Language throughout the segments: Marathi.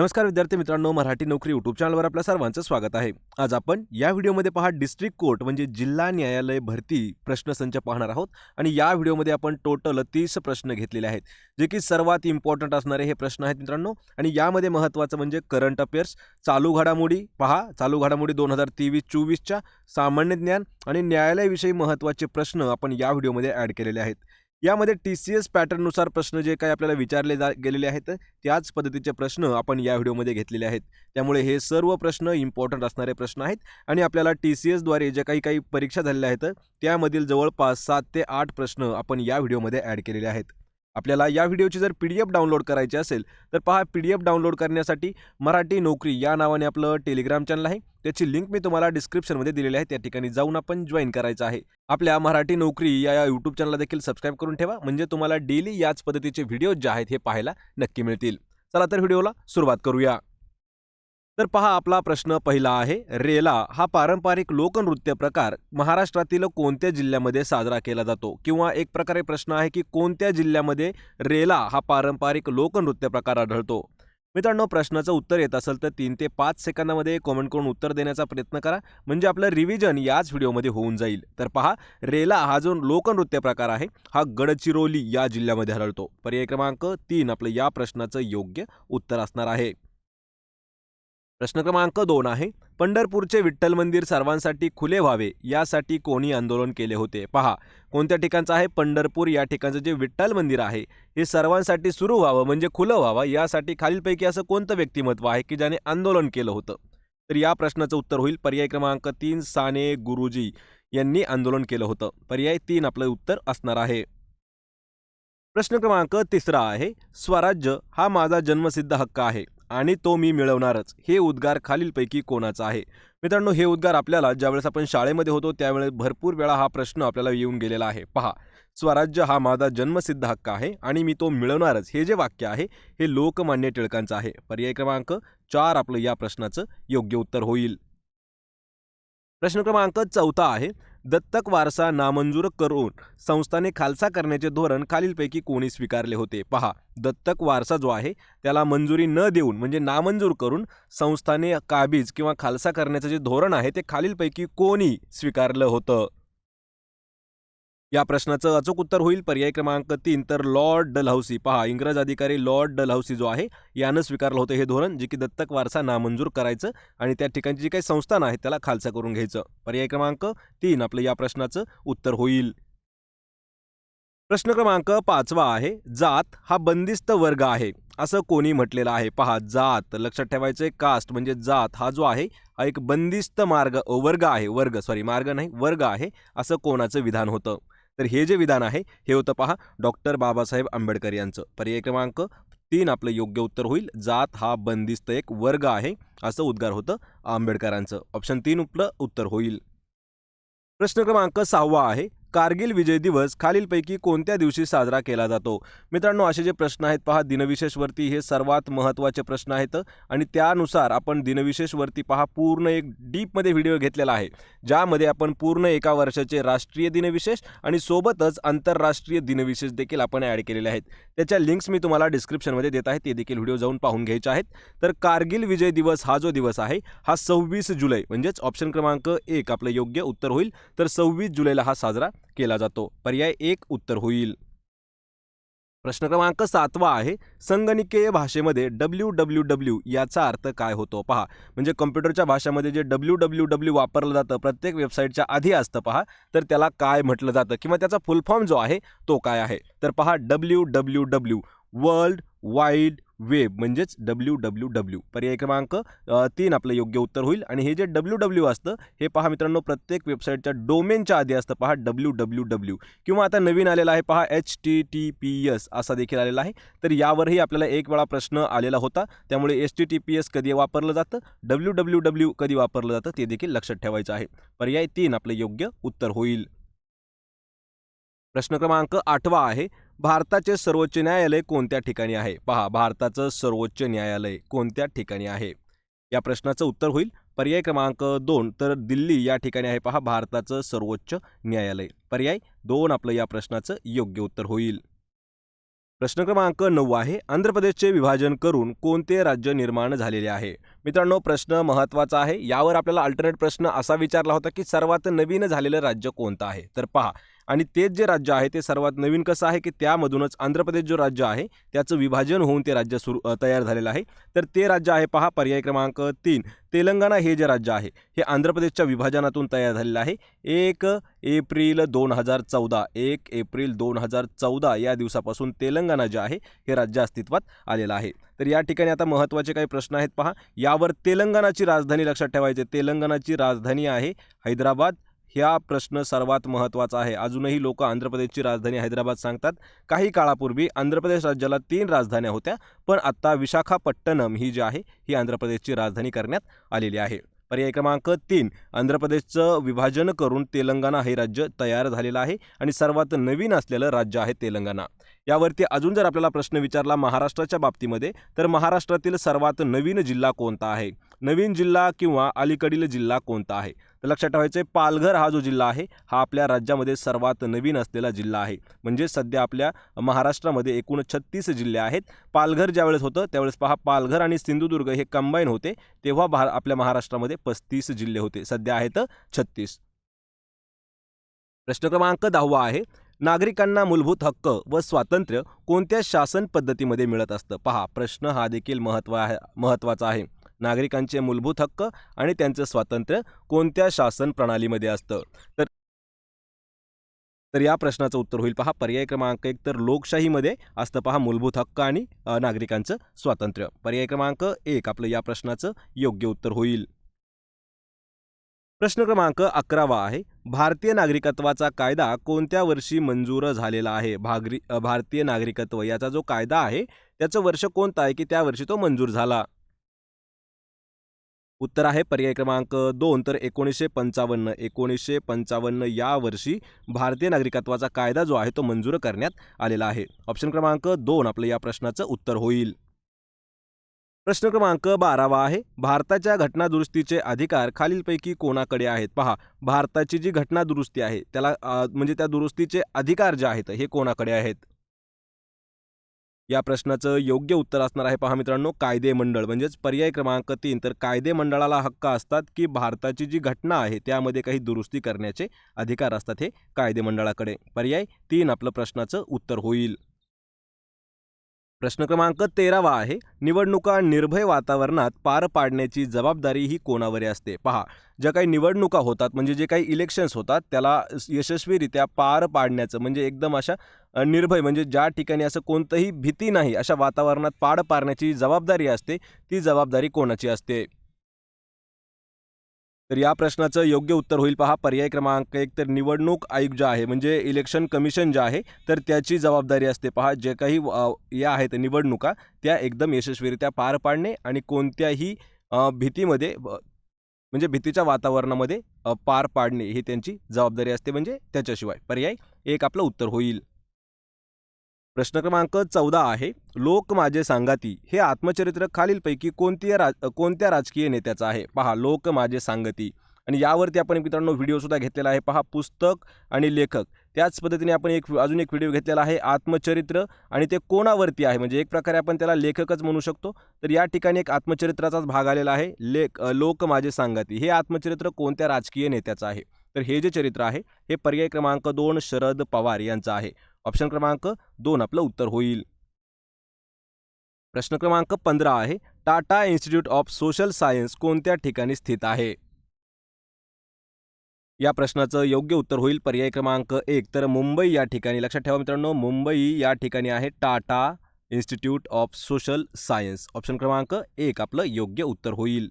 नमस्कार विद्यार्थी मित्रांनो मराठी नोकरी यूट्यूब चॅनलवर आपल्या सर्वांचं स्वागत आहे. आज आपण या व्हिडिओमध्ये पहा डिस्ट्रिक्ट कोर्ट म्हणजे जिल्हा न्यायालय भरती प्रश्नसंच पाहणार आहोत आणि या व्हिडिओमध्ये आपण टोटल तीस प्रश्न घेतलेले आहेत जे की सर्वात इम्पॉर्टंट असणारे हे प्रश्न आहेत मित्रांनो. आणि यामध्ये महत्त्वाचं म्हणजे करंट अफेअर्स चालू घडामोडी पहा चालू घडामोडी दोन हजार तेवीस चोवीसच्या सामान्य ज्ञान आणि न्यायालयाविषयी महत्त्वाचे प्रश्न आपण या व्हिडिओमध्ये ॲड केलेले आहेत. यामध्ये टी सी एस पॅटर्ननुसार प्रश्न जे काही आपल्याला विचारले जा गेलेले आहेत त्याच पद्धतीचे प्रश्न आपण या व्हिडिओमध्ये घेतलेले आहेत. त्यामुळे हे सर्व प्रश्न इम्पॉर्टंट असणारे प्रश्न आहेत आणि आपल्याला टी सी एसद्वारे जे काही काही परीक्षा झालेल्या आहेत त्यामधील जवळपास सात ते आठ प्रश्न आपण या व्हिडिओमध्ये ॲड केलेले आहेत. आपल्याला या व्हिडिओची जर पी डी एफ डाउनलोड करायची असेल तर पहा पी डी एफ डाउनलोड करण्यासाठी मराठी नोकरी या नावाने आपलं टेलिग्राम चॅनल आहे. त्याची लिंक मी तुम्हाला डिस्क्रिप्शनमध्ये दिलेली आहे. त्या ठिकाणी जाऊन आपण जॉईन करायचं आहे. आपल्या मराठी नोकरी या यूट्यूब चॅनलला देखील सबस्क्राईब करून ठेवा. म्हणजे तुम्हाला डेली याच पद्धतीचे व्हिडिओ जे आहेत हे पाहायला नक्की मिळतील. चला तर व्हिडिओला सुरुवात करूया. तर पहा आपला प्रश्न पहिला आहे. रेला हा पारंपरिक लोकनृत्य प्रकार महाराष्ट्रातील कोणत्या जिल्ह्यामध्ये साजरा केला जातो? किंवा एक प्रकारे प्रश्न आहे की कोणत्या जिल्ह्यामध्ये रेला हा पारंपरिक लोकनृत्य प्रकार आढळतो? मित्रांनो प्रश्नाचं उत्तर येत असेल तर तीन ते पाच सेकंदामध्ये कॉमेंट करून उत्तर देण्याचा प्रयत्न करा. म्हणजे आपलं रिव्हिजन याच व्हिडिओमध्ये होऊन जाईल. तर पहा रेला हा जो लोकनृत्य प्रकार आहे हा गडचिरोली या जिल्ह्यामध्ये आढळतो. पर्याय क्रमांक तीन आपलं या प्रश्नाचं योग्य उत्तर असणार आहे. प्रश्न क्रमांक दोन आहे पंढरपूरचे विठ्ठल मंदिर सर्वांसाठी खुले व्हावे यासाठी कोणी आंदोलन केले होते? पहा कोणत्या ठिकाणचं आहे पंढरपूर? या ठिकाणचं जे विठ्ठल मंदिर आहे हे सर्वांसाठी सुरू व्हावं म्हणजे खुलं व्हावं? यासाठी खालीलपैकी असं कोणतं व्यक्तिमत्व आहे की ज्याने आंदोलन केलं होतं? तर या प्रश्नाचं उत्तर होईल पर्याय क्रमांक तीन साने गुरुजी यांनी आंदोलन केलं होतं. पर्याय तीन आपलं उत्तर असणार आहे. प्रश्न क्रमांक तिसरा आहे स्वराज्य हा माझा जन्मसिद्ध हक्क आहे. आणि तो मी मिळवणारच. हे उद्गार खालीलपैकी कोणाचा आहे? मित्रांनो हे उद्गार आपल्याला ज्यावेळेस आपण शाळेमध्ये होतो त्यावेळेस भरपूर वेळा हा प्रश्न आपल्याला येऊन गेलेला आहे. पहा स्वराज्य हा माझा जन्मसिद्ध हक्क आहे आणि मी तो मिळवणारच. हे जे वाक्य आहे हे लोकमान्य टिळकांचं आहे. पर्याय क्रमांक चार आपलं या प्रश्नाचं योग्य उत्तर होईल. प्रश्न क्रमांक चौथा आहे दत्तक वारसा नामंजूर करून संस्थाने खालसा करण्याचे धोरण खालीलपैकी कोणी स्वीकारले होते? पहा दत्तक वारसा जो आहे त्याला मंजुरी न देऊन म्हणजे नामंजूर करून संस्थाने काबीज किंवा खालसा करण्याचं जे धोरण आहे ते खालीलपैकी कोणी स्वीकारलं होतं? या प्रश्नाचं अचूक उत्तर होईल. पर्याय क्रमांक तीन तर लॉर्ड डलहौसी. पहा इंग्रज अधिकारी लॉर्ड डलहौसी जो आहे यानं स्वीकारलं होतं हे धोरण जे की दत्तक वारसा नामंजूर करायचं आणि त्या ठिकाणची जी काही संस्थान आहे त्याला खालसा करून घ्यायचं. पर्याय क्रमांक तीन आपलं या प्रश्नाचं उत्तर होईल. प्रश्न क्रमांक पाचवा आहे जात हा बंदिस्त वर्ग आहे असं कोणी म्हटलेलं आहे? पहा जात लक्षात ठेवायचं आहे कास्ट म्हणजे जात हा जो आहे हा एक बंदिस्त मार्ग वर्ग आहे वर्ग सॉरी मार्ग नाही वर्ग आहे असं कोणाचं विधान होतं? तर हे जे विधान आहे हे होतं पहा डॉक्टर बाबासाहेब आंबेडकर यांचं. पर्याय क्रमांक तीन आपलं योग्य उत्तर होईल. जात हा बंदिस्त एक वर्ग आहे असं उद्गार होतं आंबेडकरांचं. ऑप्शन तीन उपलं उत्तर होईल. प्रश्न क्रमांक सहावा आहे. कारगिल विजय दिवस खालीलपैकी कोणत्या दिवशी साजरा केला जातो? मित्रांनो असे जे प्रश्न आहेत पहा दिनविशेषवरती हे सर्वात महत्त्वाचे प्रश्न आहेत आणि त्यानुसार आपण दिनविशेषवरती पहा पूर्ण एक डीपमध्ये व्हिडिओ घेतलेला आहे ज्यामध्ये आपण पूर्ण एका वर्षाचे राष्ट्रीय दिनविशेष आणि सोबतच आंतरराष्ट्रीय दिनविशेष देखील आपण ॲड केलेले आहेत. त्याच्या लिंक्स मी तुम्हाला डिस्क्रिप्शनमध्ये देत आहे ते देखील व्हिडिओ जाऊन पाहून घ्यायचे आहेत. तर कारगिल विजय दिवस हा जो दिवस आहे हा सव्वीस जुलै म्हणजेच ऑप्शन क्रमांक एक आपलं योग्य उत्तर होईल. तर सव्वीस जुलैला हा साजरा केला जातो. पर्याय एक उत्तर होईल. प्रश्न क्रमांक सातवा आहे. संगणकीय भाषेमध्ये डब्ल्यू डब्ल्यू डब्ल्यू याचा अर्थ काय होतो? पहा. म्हणजे कम्प्युटरच्या भाषेमध्ये जे डब्ल्यू डब्ल्यू डब्ल्यू वापरलं जातं प्रत्येक वेबसाईटच्या आधी असतं पहा. तर त्याला काय म्हटलं जातं? किंवा त्याचा फुल फॉर्म जो आहे तो काय आहे? तर पहा W W W world wide web म्हणजेच डब्ल्यू डब्ल्यू डब्ल्यू पर्याय क्रमांक तीन आपलं योग्य उत्तर होईल. आणि हे जे डब्ल्यू डब्ल्यू असतं हे पहा मित्रांनो प्रत्येक वेबसाईटच्या डोमेनच्या आधी असतं पहा डब्ल्यू डब्ल्यू डब्ल्यू किंवा आता नवीन आलेला आहे पहा H T T P S असा देखील आलेला आहे. तर यावरही आपल्याला एक वेळा प्रश्न आलेला होता. त्यामुळे H T T P S कधी वापरलं जातं? डब्ल्यू डब्ल्यू डब्ल्यू कधी वापरलं जातं? ते देखील लक्षात ठेवायचं आहे. पर्याय तीन आपलं योग्य उत्तर होईल. प्रश्न क्रमांक आठवा आहे. भारताचे सर्वोच्च न्यायालय कोणत्या ठिकाणी आहे? पहा भारताचं सर्वोच्च न्यायालय कोणत्या ठिकाणी आहे? या प्रश्नाचं उत्तर होईल. पर्याय क्रमांक दोन तर दिल्ली या ठिकाणी आहे पहा भारताचं सर्वोच्च न्यायालय. पर्याय दोन आपलं या प्रश्नाचं योग्य उत्तर होईल. प्रश्न क्रमांक नऊ आहे. आंध्र प्रदेशचे विभाजन करून कोणते राज्य निर्माण झालेले आहे? मित्रांनो प्रश्न महत्त्वाचा आहे. यावर आपल्याला अल्टरनेट प्रश्न असा विचारला होता की सर्वात नवीन झालेलं राज्य कोणतं आहे? तर पहा आणि तेच जे राज्य आहे ते सर्वात नवीन कसं आहे की त्यामधूनच आंध्र प्रदेश जो राज्य आहे त्याचं विभाजन होऊन ते राज्य सुरू तयार झालेलं आहे. तर ते राज्य आहे पहा पर्याय क्रमांक तीन. तेलंगणा हे जे राज्य आहे हे आंध्र प्रदेशच्या विभाजनातून तयार झालेलं आहे. एक एप्रिल दोन हजार चौदा एक एप्रिल दोन हजार चौदा या दिवसापासून तेलंगणा जे आहे हे राज्य अस्तित्वात आलेलं आहे. तर या ठिकाणी आता महत्त्वाचे काही प्रश्न आहेत पहा. यावर तेलंगणाची राजधानी लक्षात ठेवायचे. तेलंगणाची राजधानी आहे हैदराबाद ह्या प्रश्न सर्वात महत्त्वाचा आहे. अजूनही लोक आंध्र प्रदेशची राजधानी हैदराबाद सांगतात काही काळापूर्वी आंध्र प्रदेश राज्याला तीन राजधान्या होत्या पण आत्ता विशाखापट्टणम ही जी आहे ही आंध्र प्रदेशची राजधानी करण्यात आलेली आहे. पर्याय क्रमांक तीन आंध्र प्रदेशचं विभाजन करून तेलंगणा हे राज्य तयार झालेलं आहे आणि सर्वात नवीन असलेलं राज्य आहे तेलंगणा. यावरती अजून जर आपल्याला प्रश्न विचारला महाराष्ट्राच्या बाबतीमध्ये तर महाराष्ट्रातील सर्वात नवीन जिल्हा कोणता आहे? नवीन जिल्हा किंवा अलीकडील जिल्हा कोणता आहे? तर लक्षात ठेवायचं पालघर हा जो जिल्हा आहे हा आपल्या राज्यामध्ये सर्वात नवीन असलेला जिल्हा आहे. म्हणजे सध्या आपल्या महाराष्ट्रामध्ये एकूण छत्तीस जिल्हे आहेत. पालघर ज्यावेळेस होतं त्यावेळेस पहा पालघर आणि सिंधुदुर्ग हे कंबाईन होते तेव्हा भा आपल्या महाराष्ट्रामध्ये पस्तीस जिल्हे होते. सध्या आहेत छत्तीस. प्रश्न क्रमांक दहावा आहे. नागरिकांना मूलभूत हक्क व स्वातंत्र्य कोणत्या शासन पद्धतीमध्ये मिळत असतं? पहा प्रश्न हा देखील महत्त्व आहे महत्त्वाचा आहे. नागरिकांचे मूलभूत हक्क आणि त्यांचं स्वातंत्र्य कोणत्या शासन प्रणालीमध्ये असतं? तर तर या प्रश्नाचं उत्तर होईल पहा. पर्याय क्रमांक एक तर लोकशाहीमध्ये असतं पहा मूलभूत हक्क आणि नागरिकांचं स्वातंत्र्य. पर्याय क्रमांक एक आपलं या प्रश्नाचं योग्य उत्तर होईल. प्रश्न क्रमांक अकरावा आहे. भारतीय नागरिकत्वाचा कायदा कोणत्या वर्षी मंजूर झालेला आहे? भागरी भारतीय नागरिकत्व याचा जो कायदा आहे त्याचं वर्ष कोणतं आहे की त्या वर्षी तो मंजूर झाला? उत्तर आहे पर्याय क्रमांक दोन तर एकोणीसशे पंचावन्न एकोणीसशे पंचावन्न या वर्षी भारतीय नागरिकत्वाचा कायदा जो आहे तो मंजूर करण्यात आलेला आहे. ऑप्शन क्रमांक दोन आपलं या प्रश्नाचं उत्तर होईल. प्रश्न क्रमांक बारावा आहे. भारताच्या घटनादुरुस्तीचे अधिकार खालीलपैकी कोणाकडे आहेत? पहा भारताची जी घटनादुरुस्ती आहे त्याला म्हणजे त्या दुरुस्तीचे अधिकार जे आहेत हे कोणाकडे आहेत? या प्रश्नाचं योग्य उत्तर असणार आहे पहा मित्रांनो कायदे मंडळ. म्हणजेच पर्याय क्रमांक तीन. तर कायदे मंडळाला हक्क असतात की भारताची जी घटना आहे त्यामध्ये काही दुरुस्ती करण्याचे अधिकार असतात हे कायदे मंडळाकडे. पर्याय तीन आपलं प्रश्नाचं उत्तर होईल. प्रश्न क्रमांक तेरावा आहे. निवडणुका निर्भय वातावरणात पार पाडण्याची जबाबदारी ही कोणावर असते? पहा ज्या काही निवडणुका होतात म्हणजे जे काही इलेक्शन्स होतात त्याला यशस्वीरित्या पार पाडण्याचं म्हणजे एकदम अशा निर्भय म्हणजे ज्या ठिकाणी असं कोणतंही भीती नाही अशा वातावरणात पार पाडण्याची जबाबदारी असते ती जबाबदारी कोणाची असते? तर या प्रश्नाचं योग्य उत्तर होईल पहा. पर्याय क्रमांक एक तर निवडणूक आयोग जे आहे म्हणजे इलेक्शन कमिशन जे आहे तर त्याची जबाबदारी असते पहा. जे काही या आहेत निवडणुका त्या एकदम यशस्वीरित्या पार पाडणे आणि कोणत्याही भीतीमध्ये म्हणजे भीतीच्या वातावरणामध्ये पार पाडणे ही त्यांची जबाबदारी असते. म्हणजे त्याच्याशिवाय पर्याय एक आपलं उत्तर होईल. प्रश्न क्रमांक चौदा आहे लोक माझे सांगाती. हे आत्मचरित्र खालीलपैकी कोणत्या राज कोणत्या राजकीय नेत्याचं आहे? पहा लोक माझे सांगती. आणि यावरती आपण मित्रांनो व्हिडिओसुद्धा घेतलेला आहे. पहा पुस्तक आणि लेखक. त्याच पद्धतीने आपण एक अजून एक व्हिडिओ घेतलेला आहे आत्मचरित्र. आणि ते कोणावरती आहे? म्हणजे एक प्रकारे आपण त्याला लेखकच म्हणू शकतो. तर या ठिकाणी एक आत्मचरित्राचाच भाग आलेला आहे. लेख लोक माझे सांगाती. हे आत्मचरित्र कोणत्या राजकीय नेत्याचं आहे? तर हे जे चरित्र आहे हे पर्याय क्रमांक दोन शरद पवार यांचं आहे. ऑप्शन क्रमांक दोन आपलं उत्तर होईल. प्रश्न क्रमांक पंधरा आहे Tata institute of social science कोणत्या ठिकाणी स्थित आहे? या प्रश्नाचं योग्य उत्तर होईल. पर्याय क्रमांक एक तर मुंबई या ठिकाणी. लक्षात ठेवा मित्रांनो मुंबई या ठिकाणी आहे Tata institute of social science. Option क्रमांक एक आपलं योग्य उत्तर होईल.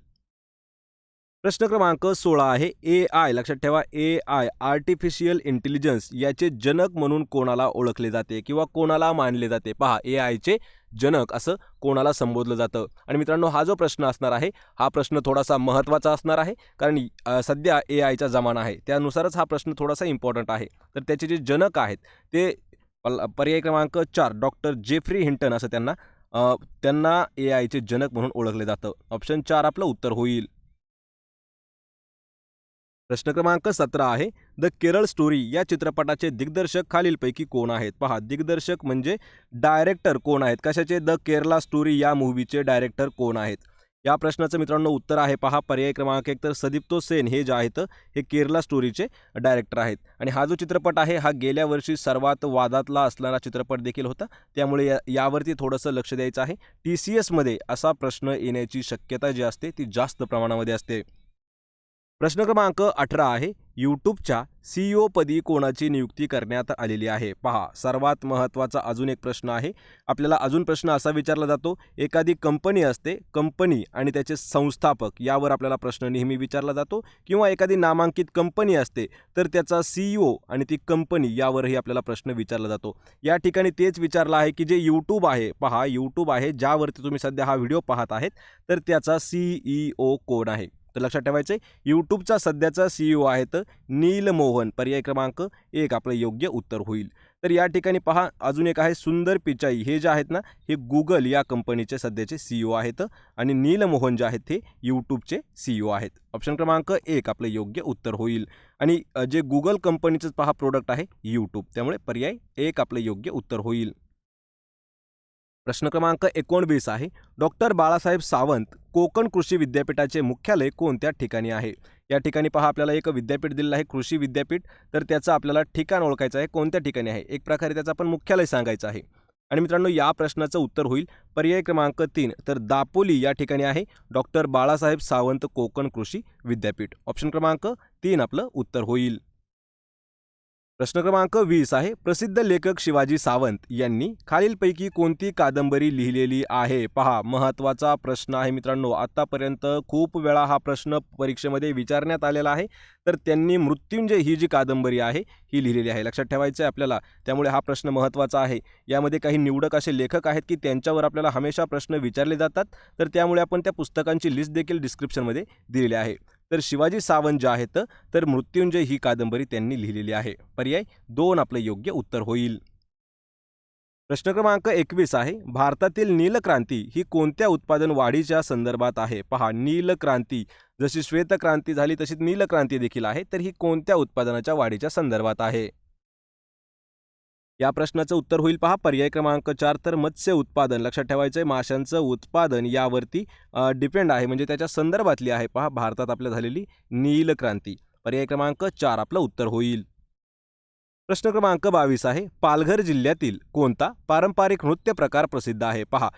प्रश्न क्रमांक सोळा आहे. ए आय लक्षात ठेवा ए आय आर्टिफिशियल इंटेलिजन्स याचे जनक म्हणून कोणाला ओळखले जाते किंवा कोणाला मानले जाते? पहा ए आयचे जनक असं कोणाला संबोधलं जातं? आणि मित्रांनो हा जो प्रश्न असणार आहे हा प्रश्न थोडासा महत्त्वाचा असणार आहे कारण सध्या ए आयचा जमाना आहे. त्यानुसारच हा प्रश्न थोडासा इम्पॉर्टंट आहे. तर त्याचे जे जनक आहेत ते पर्याय क्रमांक चार डॉक्टर जेफ्री हिंटन असं त्यांना त्यांना ए आयचे जनक म्हणून ओळखले जातं. ऑप्शन चार आपलं उत्तर होईल. प्रश्न क्रमांक सतरा आहे द केरळ स्टोरी या चित्रपटाचे दिग्दर्शक खालीलपैकी कोण आहेत? पहा दिग्दर्शक म्हणजे डायरेक्टर कोण आहेत? कशाचे? द केरला स्टोरी या मूव्हीचे डायरेक्टर कोण आहेत? या प्रश्नाचं मित्रांनो उत्तर आहे पहा पर्याय क्रमांक एक तर सदीप्तो सेन हे जे आहेत हे केरला स्टोरीचे डायरेक्टर आहेत. आणि हा जो चित्रपट आहे हा गेल्या वर्षी सर्वात वादातला असणारा चित्रपट देखील होता. त्यामुळे या यावरती थोडंसं लक्ष द्यायचं आहे. टी सी एसमध्ये असा प्रश्न येण्याची शक्यता जी असते ती जास्त प्रमाणामध्ये असते. प्रश्न क्रमांक अठरा आहे. यूट्यूबच्या सीईओ पदी कोणाची नियुक्ती करण्यात आलेली आहे? पहा सर्वात महत्त्वाचा अजून एक प्रश्न आहे. आपल्याला अजून प्रश्न असा विचारला जातो एखादी कंपनी असते कंपनी आणि त्याचे संस्थापक यावर आपल्याला प्रश्न नेहमी विचारला जातो किंवा एखादी नामांकित कंपनी असते तर त्याचा सीईओ आणि ती कंपनी यावरही आपल्याला प्रश्न विचारला जातो. या ठिकाणी तेच विचारलं आहे की जे यूट्यूब आहे पहा यूट्यूब आहे ज्यावरती तुम्ही सध्या हा व्हिडिओ पाहत आहेत तर त्याचा सीईओ कोण आहे? तर लक्षात ठेवायचं आहे यूट्यूबचा सध्याचा सीईओ आहे तर नील मोहन पर्याय क्रमांक एक आपलं योग्य उत्तर होईल. तर या ठिकाणी पहा अजून एक आहे सुंदर पिचाई. हे जे आहेत ना हे गुगल या कंपनीचे सध्याचे सीईओ आहेत आणि नील मोहन जे आहेत हे यूट्यूबचे सीईओ आहेत. ऑप्शन क्रमांक एक आपलं योग्य उत्तर होईल. आणि जे गुगल कंपनीचं पहा प्रोडक्ट आहे यूट्यूब त्यामुळे पर्याय एक आपलं योग्य उत्तर होईल. प्रश्न क्रमांक एकोणवीस आहे. डॉक्टर बाळासाहेब सावंत कोकण कृषी विद्यापीठाचे मुख्यालय कोणत्या ठिकाणी आहे? या ठिकाणी पहा आपल्याला एक विद्यापीठ दिलेलं आहे कृषी विद्यापीठ. तर त्याचं आपल्याला ठिकाण ओळखायचं आहे कोणत्या ठिकाणी आहे? एक प्रकारे त्याचं आपण मुख्यालय सांगायचं आहे. आणि मित्रांनो या प्रश्नाचं उत्तर होईल. पर्याय क्रमांक तीन तर दापोली या ठिकाणी आहे. डॉक्टर बाळासाहेब सावंत कोकण कृषी विद्यापीठ. ऑप्शन क्रमांक तीन आपलं उत्तर होईल. प्रश्न क्रमांक वीस आहे. प्रसिद्ध लेखक शिवाजी सावंत यांनी खालीलपैकी कोणती कादंबरी लिहिलेली आहे? पहा महत्त्वाचा प्रश्न आहे मित्रांनो. आतापर्यंत खूप वेळा हा प्रश्न परीक्षेमध्ये विचारण्यात आलेला आहे. तर त्यांनी मृत्युंजय ही जी कादंबरी आहे ही लिहिलेली आहे. लक्षात ठेवायचं आहे आपल्याला. त्यामुळे हा प्रश्न महत्त्वाचा आहे. यामध्ये काही निवडक असे लेखक आहेत की त्यांच्यावर आपल्याला हमेशा प्रश्न विचारले जातात. तर त्यामुळे आपण त्या पुस्तकांची लिस्ट देखील डिस्क्रिप्शनमध्ये दिलेली आहे. तर शिवाजी सावंत जे आहेत तर मृत्युंजय ही कादंबरी त्यांनी लिहिलेली आहे. पर्याय दोन आपलं योग्य उत्तर होईल. प्रश्न क्रमांक एकवीस आहे भारतातील नीलक्रांती ही कोणत्या उत्पादन वाढीच्या संदर्भात आहे? पहा नीलक्रांती जशी श्वेतक्रांती झाली तशीच नीलक्रांती देखील आहे तर ही कोणत्या उत्पादनाच्या वाढीच्या संदर्भात आहे? या प्रश्नाचं उत्तर होईल पहा. पर्याय क्रमांक चार तर मत्स्य उत्पादन. लक्षात ठेवायचं आहे माशांचं उत्पादन यावरती डिपेंड आहे. म्हणजे त्याच्या संदर्भातली आहे पहा. भारतात आपल्या झालेली नील क्रांती. पर्याय क्रमांक चार आपलं उत्तर होईल. प्रश्न क्रमांक बावीस आहे. पालघर जिल्ह्यातील कोणता पारंपरिक नृत्य प्रकार प्रसिद्ध आहे? पहा.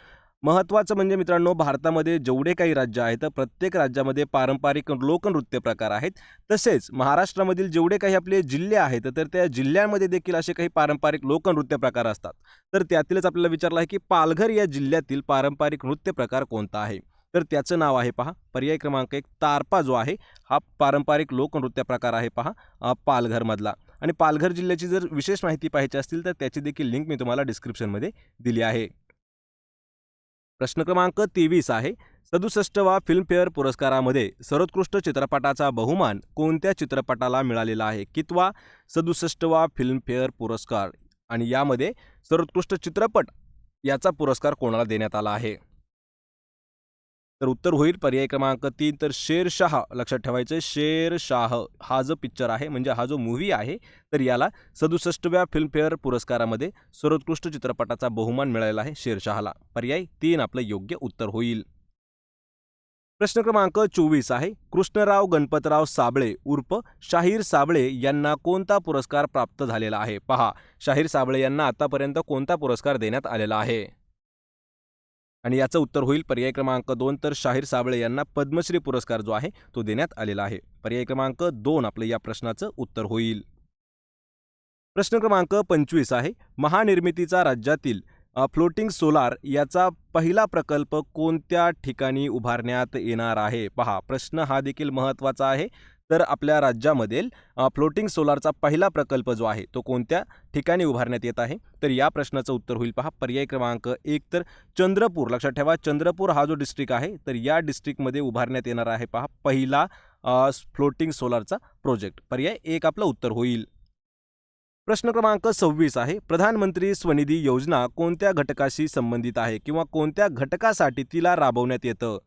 महत्त्वाचं म्हणजे मित्रांनो भारतामध्ये जेवढे काही राज्य आहेत प्रत्येक राज्यामध्ये पारंपरिक लोकनृत्य प्रकार आहेत. तसेच महाराष्ट्रामधील जेवढे काही आपले जिल्हे आहेत तर त्या जिल्ह्यांमध्ये देखील असे काही पारंपरिक लोकनृत्य प्रकार असतात. तर त्यातीलच आपल्याला विचारलं आहे की पालघर या जिल्ह्यातील पारंपरिक नृत्य प्रकार कोणता आहे? तर त्याचं नाव आहे पहा पर्याय क्रमांक एक तारपा जो आहे हा पारंपरिक लोकनृत्य प्रकार आहे पहा पालघरमधला. आणि पालघर जिल्ह्याची जर विशेष माहिती पाहिजे असतील तर त्याची देखील लिंक मी तुम्हाला डिस्क्रिप्शनमध्ये दिली आहे. प्रश्न क्रमांक तेवीस आहे. सदुसष्टवा फिल्मफेअर पुरस्कारामध्ये सर्वोत्कृष्ट चित्रपटाचा बहुमान कोणत्या चित्रपटाला मिळालेला आहे? कितवा सदुसष्टवा फिल्मफेअर पुरस्कार? आणि यामध्ये सर्वोत्कृष्ट चित्रपट याचा पुरस्कार कोणाला देण्यात आला आहे? तर उत्तर होईल पर्याय क्रमांक तीन. तर शेरशाह लक्षात ठेवायचं शेरशाह हा जो पिक्चर आहे म्हणजे हा जो मूव्ही आहे तर याला सदुसष्टव्या फिल्मफेअर पुरस्कारामध्ये सर्वोत्कृष्ट चित्रपटाचा बहुमान मिळालेला आहे शेरशाहला पर्याय तीन आपलं योग्य उत्तर होईल. प्रश्न क्रमांक चोवीस आहे. कृष्णराव गणपतराव साबळे उर्फ शाहीर साबळे यांना कोणता पुरस्कार प्राप्त झालेला आहे? पहा शाहीर साबळे यांना आतापर्यंत कोणता पुरस्कार देण्यात आलेला आहे? आणि याचं उत्तर होईल पर्याय क्रमांक दोन तर शाहीर साबळे यांना पद्मश्री पुरस्कार जो आहे तो देण्यात आलेला आहे. पर्याय क्रमांक दोन आपलं या प्रश्नाचं उत्तर होईल. प्रश्न क्रमांक पंचवीस आहे. महानिर्मितीचा राज्यातील फ्लोटिंग सोलार याचा पहिला प्रकल्प कोणत्या ठिकाणी उभारण्यात येणार आहे? पहा प्रश्न हा देखील महत्त्वाचा आहे. तर आपल्या राज्यामधील फ्लोटिंग सोलारचा पहिला प्रकल्प जो आहे तो कोणत्या ठिकाणी उभारण्यात येत आहे? तर या प्रश्नाचं उत्तर होईल पहा. पर्याय क्रमांक एक तर चंद्रपूर. लक्षात ठेवा चंद्रपूर हा जो डिस्ट्रिक्ट आहे तर या डिस्ट्रिक्टमध्ये उभारण्यात येणार आहे पहा पहिला फ्लोटिंग सोलारचा प्रोजेक्ट पर्याय एक आपलं उत्तर होईल. प्रश्न क्रमांक सव्वीस आहे. प्रधानमंत्री स्वनिधी योजना कोणत्या घटकाशी संबंधित आहे किंवा कोणत्या घटकासाठी तिला राबवण्यात येतं?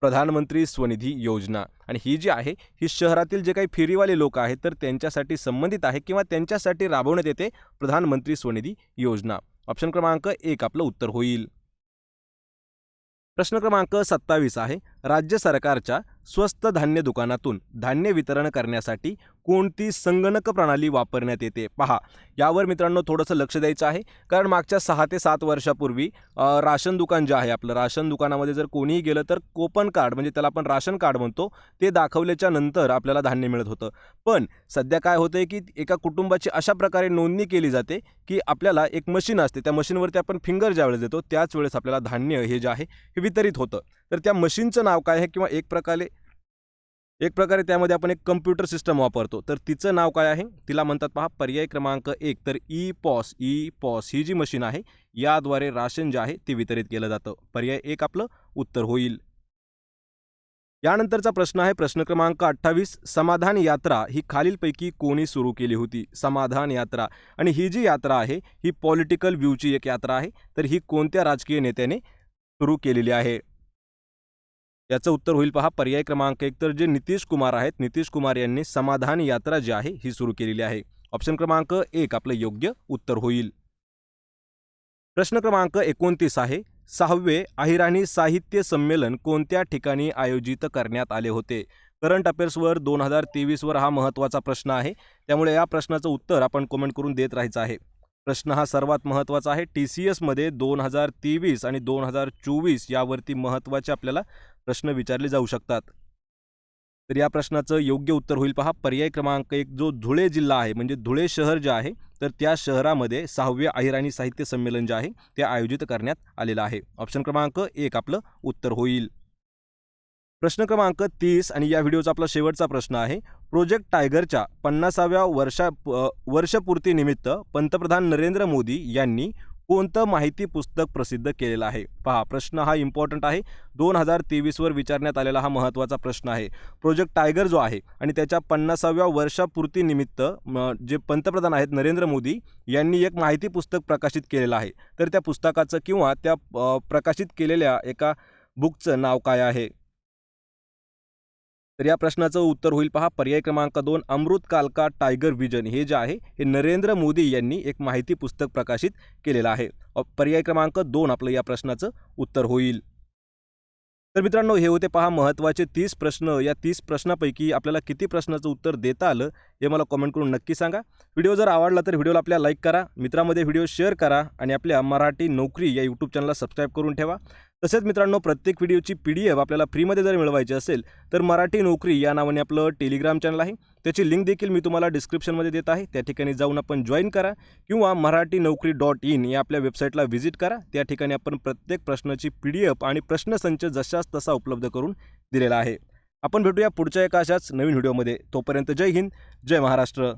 प्रधानमंत्री स्वनिधी योजना. आणि ही जी आहे ही शहरातील जे काही फेरीवाले लोक आहेत तर त्यांच्यासाठी संबंधित आहे किंवा त्यांच्यासाठी राबवण्यात येते प्रधानमंत्री स्वनिधी योजना. ऑप्शन क्रमांक एक आपलं उत्तर होईल. प्रश्न क्रमांक सत्तावीस आहे. राज्य सरकारच्या स्वस्त धान्य दुकानातून धान्य वितरण करण्यासाठी कोणती संगणक प्रणाली वापरण्यात येते? पहा यावर मित्रांनो थोडंसं लक्ष द्यायचं आहे. कारण मागच्या सहा ते सात वर्षापूर्वी राशन दुकान जे आहे आपलं राशन दुकानामध्ये जर कोणीही गेलं तर कोपन कार्ड म्हणजे त्याला आपण राशन कार्ड म्हणतो ते दाखवल्याच्या नंतर आपल्याला धान्य मिळत होतं. पण सध्या काय होतं आहे की एका कुटुंबाची अशा प्रकारे नोंदणी केली जाते की आपल्याला एक मशीन असते. त्या मशीनवरती आपण फिंगर ज्यावेळेस देतो त्याच वेळेस आपल्याला धान्य हे जे आहे हे वितरित होतं. तर त्या मशीनचं नाव काय आहे किंवा एक प्रकारे एक प्रकारे त्यामध्ये आपण एक कम्प्युटर सिस्टम वापरतो. तर तिचं नाव काय आहे? तिला म्हणतात पहा पर्याय क्रमांक एक. तर ई पॉस ई पॉस ही जी मशीन आहे याद्वारे राशन जे आहे ते वितरित केलं जातं. पर्याय एक आपलं उत्तर होईल. यानंतरचा प्रश्न आहे प्रश्न क्रमांक अठ्ठावीस. समाधान यात्रा ही खालीलपैकी कोणी सुरू केली होती? समाधान यात्रा. आणि ही जी यात्रा आहे ही पॉलिटिकल व्ह्यूची एक यात्रा आहे. तर ही कोणत्या राजकीय नेत्याने सुरू केलेली आहे? याचं उत्तर होईल पहा पर्याय क्रमांक एक तर जे नितीश कुमार आहेत नितीश कुमार यांनी समाधान यात्रा जी आहे ही सुरू केलेली आहे. ऑप्शन क्रमांक एक आपलं योग्य उत्तर होईल. प्रश्न क्रमांक एकोणतीस आहे सहावे अहिराणी साहित्य संमेलन कोणत्या ठिकाणी आयोजित करण्यात आले होते? करंट अफेअर्सवर दोन हजार तेवीसवर हा महत्त्वाचा प्रश्न आहे. त्यामुळे या प्रश्नाचं उत्तर आपण कमेंट करून देत राहायचं आहे. प्रश्न हा सर्वात महत्त्वाचा आहे. टी सी एसमध्ये दोन हजार तेवीस आणि दोन हजार चोवीस यावरती महत्त्वाचे आपल्याला प्रश्न विचारले जाऊ शकतात. तर या प्रश्नाचं योग्य उत्तर होईल पहा. पर्याय क्रमांक एक जो धुळे जिल्हा आहे म्हणजे धुळे शहर जे आहे तर त्या शहरामध्ये सहाव्य अहिराणी साहित्य संमेलन जे आहे ते आयोजित करण्यात आलेलं आहे. ऑप्शन क्रमांक एक आपलं उत्तर होईल. प्रश्न क्रमांक तीस आणि या व्हिडिओचा आपला शेवटचा प्रश्न आहे. प्रोजेक्ट टायगरच्या पन्नासाव्या वर्षा वर्षपूर्तीनिमित्त पंतप्रधान नरेंद्र मोदी यांनी कोणतं माहिती पुस्तक प्रसिद्ध केलेलं आहे? पहा प्रश्न हा इम्पॉर्टंट आहे. दोन हजार तेवीसवर विचारण्यात आलेला हा महत्त्वाचा प्रश्न आहे. प्रोजेक्ट टायगर जो आहे आणि त्याच्या पन्नासाव्या वर्षापूर्तीनिमित्त जे पंतप्रधान आहेत नरेंद्र मोदी यांनी एक माहिती पुस्तक प्रकाशित केलेलं आहे. तर त्या पुस्तकाचं किंवा त्या प्रकाशित केलेल्या एका बुकचं नाव काय आहे? तर या प्रश्नाचं उत्तर होईल पहा. पर्याय क्रमांक दोन अमृत कालका टायगर विजन. हे जे आहे हे नरेंद्र मोदी यांनी एक माहिती पुस्तक प्रकाशित केलेलं आहे. पर्याय क्रमांक दोन आपलं या प्रश्नाचं उत्तर होईल. तर मित्रांनो हे होते पहा महत्त्वाचे तीस प्रश्न. या तीस प्रश्नापैकी आपल्याला किती प्रश्नाचं उत्तर देता आलं हे मला कमेंट करून नक्की सांगा. व्हिडिओ जर आवडला तर व्हिडिओला आपल्या लाईक करा मित्रामध्ये व्हिडिओ शेअर करा आणि आपल्या मराठी नोकरी या यूट्यूब चॅनलला सबस्क्राईब करून ठेवा. तसेच मित्रांनो प्रत्येक व्हिडिओची पी डी एफ आपल्याला फ्रीमध्ये जर मिळवायची असेल तर मराठी नोकरी या नावाने आपलं टेलिग्राम चॅनल आहे. त्याची लिंक देखील मी तुम्हाला डिस्क्रिप्शनमध्ये देत आहे. त्या ठिकाणी जाऊन आपण जॉईन करा किंवा मराठी नोकरी डॉट इन या आपल्या वेबसाईटला व्हिजिट करा. त्या ठिकाणी आपण प्रत्येक प्रश्नाची पी डी एफ आणि प्रश्नसंच जशाच तसा उपलब्ध करून दिलेला आहे. आपण भेटूया पुढच्या एका अशाच नवीन व्हिडिओमध्ये तोपर्यंत जय हिंद जय महाराष्ट्र.